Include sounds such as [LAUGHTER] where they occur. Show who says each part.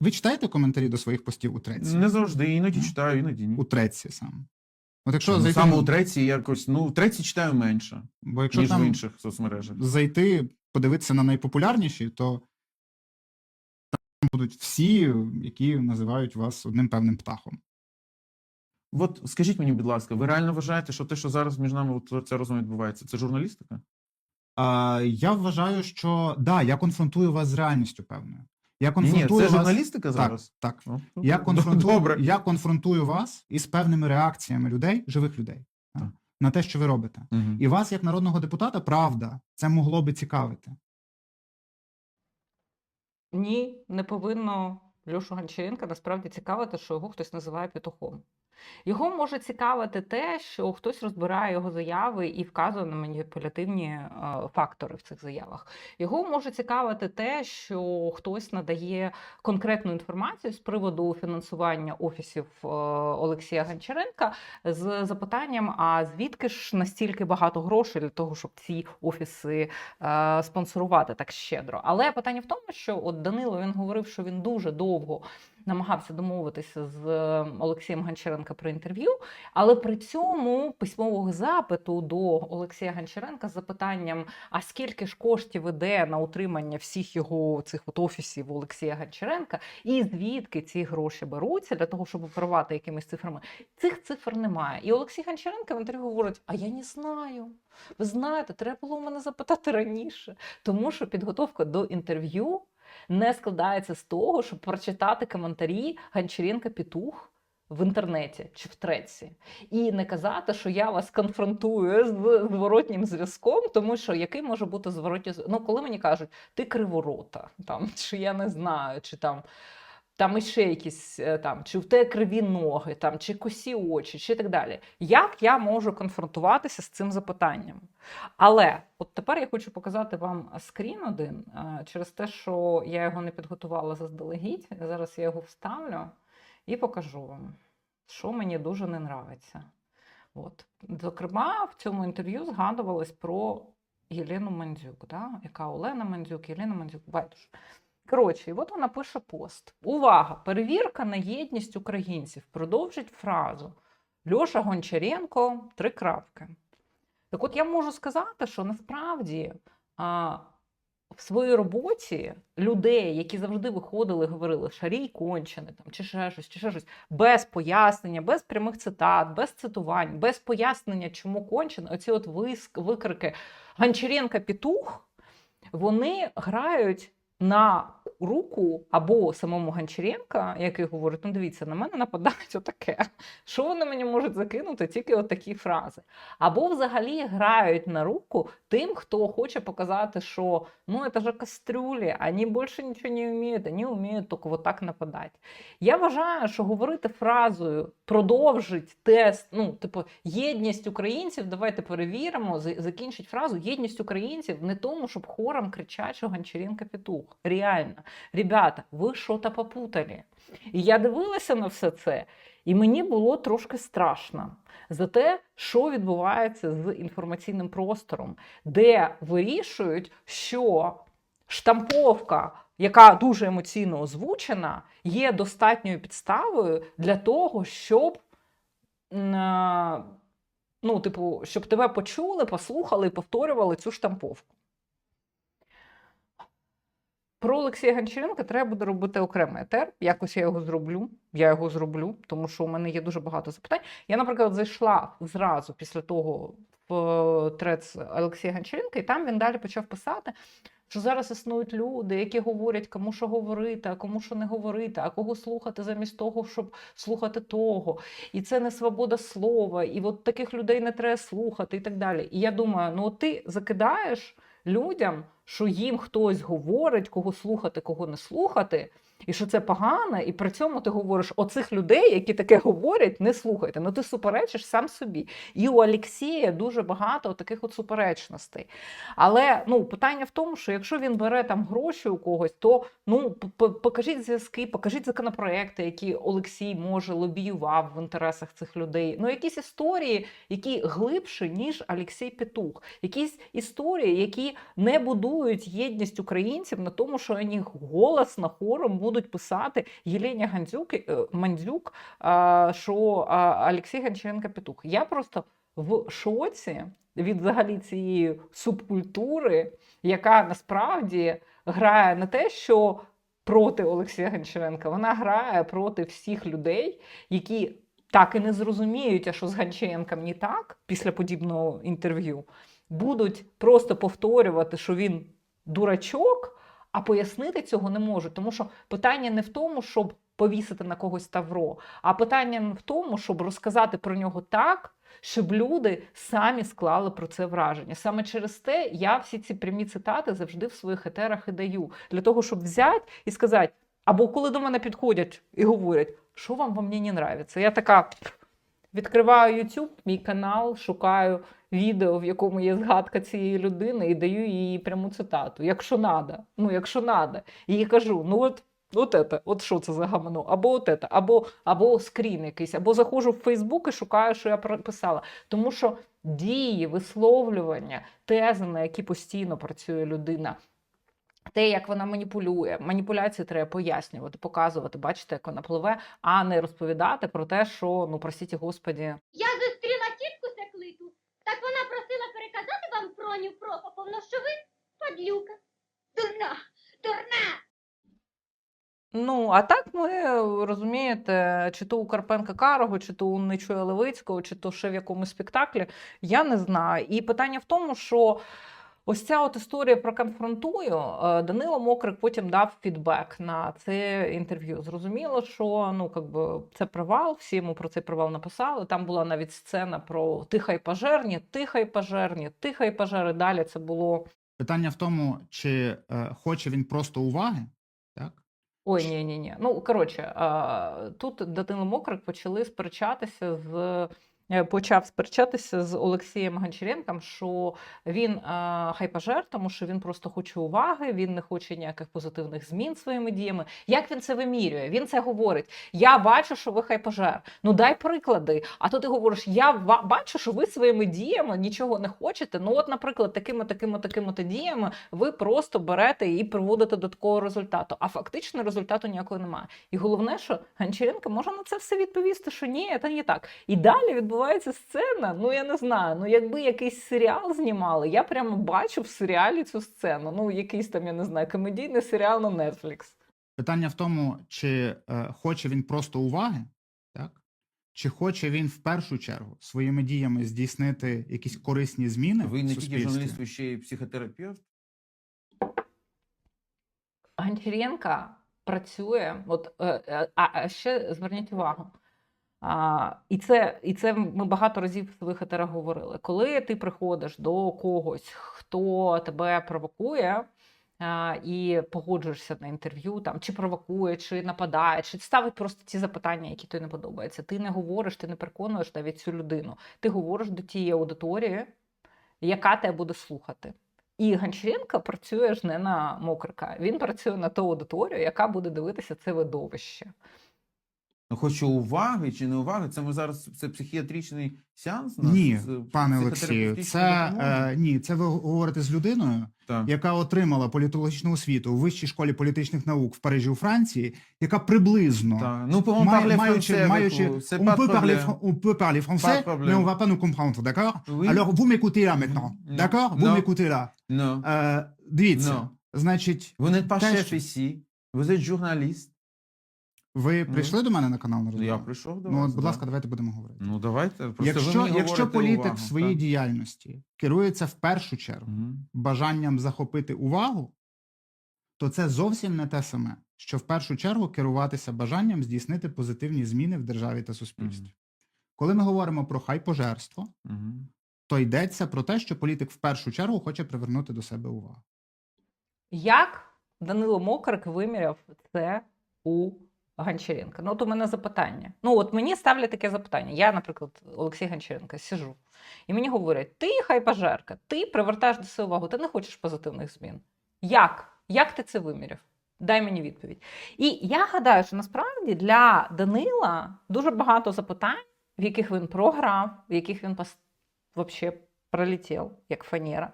Speaker 1: Ви читаєте коментарі до своїх постів у треці?
Speaker 2: Не завжди, іноді читаю, іноді ні.
Speaker 1: У треці саме. От якщо
Speaker 2: Ну,
Speaker 1: зайти,
Speaker 2: Саме у треці якось, ну, в треці читаю менше,
Speaker 1: бо якщо
Speaker 2: ніж в інших соцмережах.
Speaker 1: зайти, подивитися на найпопулярніші, то там будуть всі, які називають вас одним певним птахом.
Speaker 2: От скажіть мені, будь ласка, ви реально вважаєте, що те, що зараз між нами ця розмова відбувається, це журналістика?
Speaker 1: А, я вважаю, що да, я конфронтую вас з реальністю певною. Я
Speaker 2: конфронтую ні, це
Speaker 1: вас...
Speaker 2: журналістика
Speaker 1: Так,
Speaker 2: зараз?
Speaker 1: так.
Speaker 2: Ну,
Speaker 1: Я конфронтую,
Speaker 2: Добре.
Speaker 1: я конфронтую вас із певними реакціями людей, живих людей, так,
Speaker 2: Так.
Speaker 1: на те, що ви робите.
Speaker 2: Угу.
Speaker 1: І вас, як народного депутата, правда, це могло би цікавити.
Speaker 3: Ні, не повинно Льошу Гончаренка насправді цікавити, що його хтось називає петухом. Його може цікавити те, що хтось розбирає його заяви і вказує на маніпулятивні е, фактори в цих заявах. Його може цікавити те, що хтось надає конкретну інформацію з приводу фінансування офісів е, Олексія Гончаренка з запитанням: а звідки ж настільки багато грошей для того, щоб ці офіси е, спонсорувати так щедро. Але питання в тому, що от Данило він говорив, що він дуже довго намагався домовитися з Олексієм Гончаренка про інтерв'ю, але при цьому письмового запиту до Олексія Гончаренка з запитанням: а скільки ж коштів іде на утримання всіх його цих от офісів Олексія Гончаренка, і звідки ці гроші беруться для того, щоб оперувати якимись цифрами? Цих цифр немає. І Олексій Гончаренко в інтерв'ю говорить: А я не знаю. Ви знаєте, треба було мене запитати раніше, тому що підготовка до інтерв'ю не складається з того, щоб прочитати коментарі Гончаренка Петух в інтернеті чи в треці, і не казати, що я вас конфронтую з зворотнім зв'язком, тому що який може бути зворотній зв'язок? Ну, коли мені кажуть, ти криворота, там [LAUGHS] чи я не знаю, чи там. Там іще якісь е, там, чи в тебе криві ноги, там, чи косі очі, чи так далі. Як я можу конфронтуватися з цим запитанням? Але от тепер я хочу показати вам скрін один е, через те, що я його не підготувала заздалегідь. Зараз я його вставлю і покажу вам, що мені дуже не нравиться. От. Зокрема, в цьому інтерв'ю згадувалось про Єлену Мандзюк, да? яка Олена Мандзюк, Єлена Мандзюк, байдуже. Коротше, і от вона пише пост. Увага! Перевірка на єдність українців. Продовжить фразу. Льоша Гончаренко, три крапки. Так от я можу сказати, що насправді в своїй роботі людей, які завжди виходили і говорили шарій кончене, там, чи ще щось, чи ще щось, без пояснення, без прямих цитат, без цитувань, без пояснення, чому кончене, оці от виск, викрики Гончаренка Пітух, вони грають на руку або самому Гончаренка, який говорить: ну дивіться, на мене нападають отаке. Що вони мені можуть закинути? Тільки отакі фрази. Або взагалі грають на руку тим, хто хоче показати, що ну це ж кастрюлі, вони більше нічого не вміють, вони вміють тільки вот нападати. Я вважаю, що говорити фразою продовжить тест, ну, типу, єдність українців, давайте перевіримо, за- закінчить фразу єдність українців не тому, щоб хором кричати, що Гончаренко петух. Реально. Ребята, ви що-то попутали. І я дивилася на все це, і мені було трошки страшно за те, що відбувається з інформаційним простором, де вирішують, що штамповка, яка дуже емоційно озвучена, є достатньою підставою для того, щоб. е, Ну, типу, щоб тебе почули, послухали і повторювали цю штамповку. Про Олексія Гончаренка треба буде робити окремий етер. Якось я його зроблю. Я його зроблю, тому що у мене є дуже багато запитань. Я, наприклад, зайшла зразу після того в е, трец Олексія Гончаренка, і там він далі почав писати, що зараз існують люди, які говорять, кому що говорити, а кому що не говорити, а кого слухати замість того, щоб слухати того. І це не свобода слова, і от таких людей не треба слухати, і так далі. І я думаю, ну ти закидаєш людям, що їм хтось говорить, кого слухати, кого не слухати, і що це погано, і при цьому ти говориш оцих людей, які таке говорять, не слухайте. Ну ти суперечиш сам собі. І у Олексія дуже багато таких от суперечностей. Але ну, питання в тому, що якщо він бере там гроші у когось, то ну покажіть зв'язки, покажіть законопроекти, які Олексій може лобіював в інтересах цих людей. Ну, якісь історії, які глибші, ніж Олексій Петух, якісь історії, які не будують єдність українців на тому, що вони голосно хором будуть писати Єлені Гандзюк, е, Мандзюк, що Олексій Гончаренко петух. Я просто в шоці від взагалі цієї субкультури, яка насправді грає не те, що проти Олексія Гончаренка, вона грає проти всіх людей, які так і не зрозуміють, а що з Гончаренком не так після подібного інтерв'ю, будуть просто повторювати, що він дурачок, а пояснити цього не можуть. Тому що питання не в тому, щоб повісити на когось тавро, а питання не в тому, щоб розказати про нього так, щоб люди самі склали про це враження. Саме через те я всі ці прямі цитати завжди в своїх етерах і даю для того, щоб взяти і сказати, або коли до мене підходять і говорять, що вам во мені не нравиться. Я така відкриваю YouTube, мій канал, шукаю відео, в якому є згадка цієї людини, і даю їй пряму цитату. Якщо надо, ну якщо надо. І кажу: ну от. От это, от що це за гамно, або от это, або, або скрін якийсь, або заходжу в Фейсбук і шукаю, що я писала. Тому що дії, висловлювання, тези, на які постійно працює людина, те, як вона маніпулює, маніпуляції треба пояснювати, показувати, бачите, як вона пливе, а не розповідати про те, що ну простіть господі,
Speaker 4: Я зустріла тітку Секлиту. Так вона просила переказати вам Проню Прокоповну, що ви падлюка. Дурна, дурна.
Speaker 3: Ну, а так ми розумієте, чи то у Карпенка Карого, чи то у Нечуя Левицького, чи то ще в якомусь спектаклі, я не знаю. І питання в тому, що ось ця от історія про конфронтую, е, Данило Мокрик потім дав фідбек на це інтерв'ю. Зрозуміло, що ну, как би, це провал, всі йому про цей провал написали. Там була навіть сцена про тихай пожерні, тихай пожерні, тихай пожери. Далі це було.
Speaker 1: Питання в тому, чи е, хоче він просто уваги, так?
Speaker 3: Ой, ні, ні, ні. Ну коротше, а, тут Данило Мокрик почали сперечатися з. Е, Почав сперечатися з Олексієм Гончаренком, що він е, хайпажер, тому що він просто хоче уваги, він не хоче ніяких позитивних змін своїми діями. Як він це вимірює? Він це говорить: Я бачу, що ви хайпажер. Ну дай приклади. А то ти говориш, я бачу, що ви своїми діями нічого не хочете. Ну, от, наприклад, такими, такими, такими то діями ви просто берете і приводите до такого результату. А фактично результату ніякого немає. І головне, що Гончаренко може на це все відповісти, що ні, це не так. І далі відбувається сцена. Ну я не знаю. Ну якби якийсь серіал знімали, я прямо бачу в серіалі цю сцену. Ну, якийсь там, я не знаю, комедійний серіал на Netflix.
Speaker 1: Питання в тому, чи е, хоче він просто уваги, так? Чи хоче він в першу чергу своїми діями здійснити якісь корисні зміни
Speaker 2: Ви не тільки журналіст, ви ще й психотерапевт.
Speaker 3: Гончаренко працює, от, е, е, а, а ще зверніть увагу. А, і, це, і це ми багато разів в своїх етерах говорили. Коли ти приходиш до когось, хто тебе провокує, а, і погоджуєшся на інтерв'ю, там, чи провокує, чи нападає, чи ставить просто ті запитання, які тобі не подобаються. Ти не говориш, ти не переконуєш навіть цю людину. Ти говориш до тієї аудиторії, яка тебе буде слухати. І Гончаренко працює ж не на Мокрика, він працює на ту аудиторію, яка буде дивитися це видовище.
Speaker 2: Ну, хочу уваги чи не уваги. Це ми зараз це психіатричний сеанс? у нас
Speaker 1: Ні,
Speaker 2: з
Speaker 1: пане Олексію, це е, ні, це ви говорите з людиною,
Speaker 2: Так.
Speaker 1: яка отримала політологічну освіту у вищій школі політичних наук в Парижі у Франції, яка приблизно
Speaker 2: Так. Ну,
Speaker 1: має- маючи, маючи, on peut parler, on peut parler français, mais on va pas nous comprendre, d'accord
Speaker 2: Oui.
Speaker 1: Alors vous m'écoutez là maintenant, d'accord Vous m'écoutez là.
Speaker 2: No.
Speaker 1: Е, дивіться,
Speaker 2: No.
Speaker 1: значить,
Speaker 2: Vous n'êtes pas
Speaker 1: Те, ви
Speaker 2: Ну.
Speaker 1: прийшли до мене на канал на
Speaker 2: Я прийшов до
Speaker 1: Ну,
Speaker 2: вас.
Speaker 1: от, будь
Speaker 2: да.
Speaker 1: ласка, давайте будемо говорити.
Speaker 2: Ну, давайте. Просто ви
Speaker 1: Якщо,
Speaker 2: мені
Speaker 1: якщо політик
Speaker 2: увагу,
Speaker 1: в своїй
Speaker 2: так.
Speaker 1: діяльності керується в першу чергу
Speaker 2: Мгм.
Speaker 1: бажанням захопити увагу, то це зовсім не те саме, що в першу чергу керуватися бажанням здійснити позитивні зміни в державі та суспільстві.
Speaker 2: Мгм.
Speaker 1: Коли ми говоримо про хайпожерство,
Speaker 2: Мгм.
Speaker 1: то йдеться про те, що політик в першу чергу хоче привернути до себе увагу.
Speaker 3: Як Данило Мокрик виміряв це у Гончаренка? Ну, от у мене запитання. Ну, от мені ставлять таке запитання. Я, наприклад, Олексій Гончаренко, сижу, і мені говорять: ти хайпажерка, ти привертаєш до себе увагу, ти не хочеш позитивних змін. Як? Як ти це виміряв? Дай мені відповідь. І я гадаю, що насправді для Данила дуже багато запитань, в яких він програв, в яких він взагалі пролетів, як фанера.